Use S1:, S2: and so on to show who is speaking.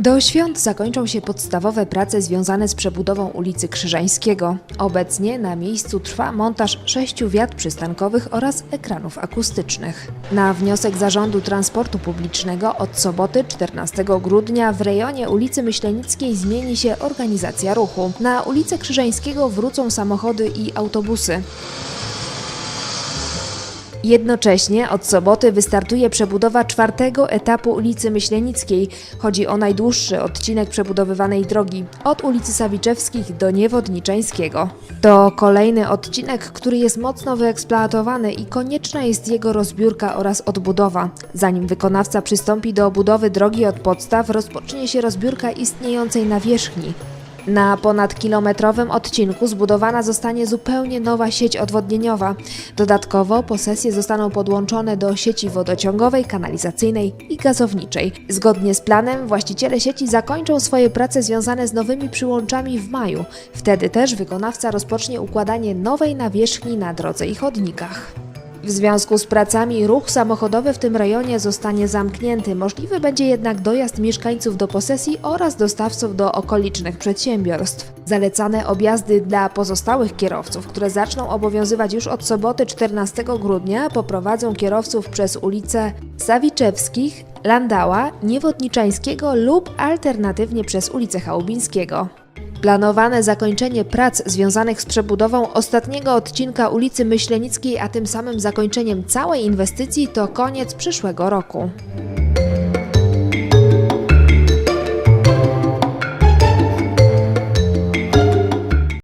S1: Do świąt zakończą się podstawowe prace związane z przebudową ulicy Krzyżańskiego. Obecnie na miejscu trwa montaż sześciu wiat przystankowych oraz ekranów akustycznych. Na wniosek Zarządu Transportu Publicznego od soboty 14 grudnia w rejonie ulicy Myślenickiej zmieni się organizacja ruchu. Na ulicę Krzyżańskiego wrócą samochody i autobusy. Jednocześnie od soboty wystartuje przebudowa czwartego etapu ulicy Myślenickiej. Chodzi o najdłuższy odcinek przebudowywanej drogi od ulicy Sawiczewskich do Niewodniczeńskiego. To kolejny odcinek, który jest mocno wyeksploatowany i konieczna jest jego rozbiórka oraz odbudowa. Zanim wykonawca przystąpi do budowy drogi od podstaw, rozpocznie się rozbiórka istniejącej nawierzchni. Na ponadkilometrowym odcinku zbudowana zostanie zupełnie nowa sieć odwodnieniowa. Dodatkowo posesje zostaną podłączone do sieci wodociągowej, kanalizacyjnej i gazowniczej. Zgodnie z planem właściciele sieci zakończą swoje prace związane z nowymi przyłączami w maju. Wtedy też wykonawca rozpocznie układanie nowej nawierzchni na drodze i chodnikach. W związku z pracami ruch samochodowy w tym rejonie zostanie zamknięty. Możliwy będzie jednak dojazd mieszkańców do posesji oraz dostawców do okolicznych przedsiębiorstw. Zalecane objazdy dla pozostałych kierowców, które zaczną obowiązywać już od soboty 14 grudnia, poprowadzą kierowców przez ulice Sawiczewskich, Landała, Niewodniczańskiego lub alternatywnie przez ulicę Chałubińskiego. Planowane zakończenie prac związanych z przebudową ostatniego odcinka ulicy Myślenickiej, a tym samym zakończeniem całej inwestycji to koniec przyszłego roku.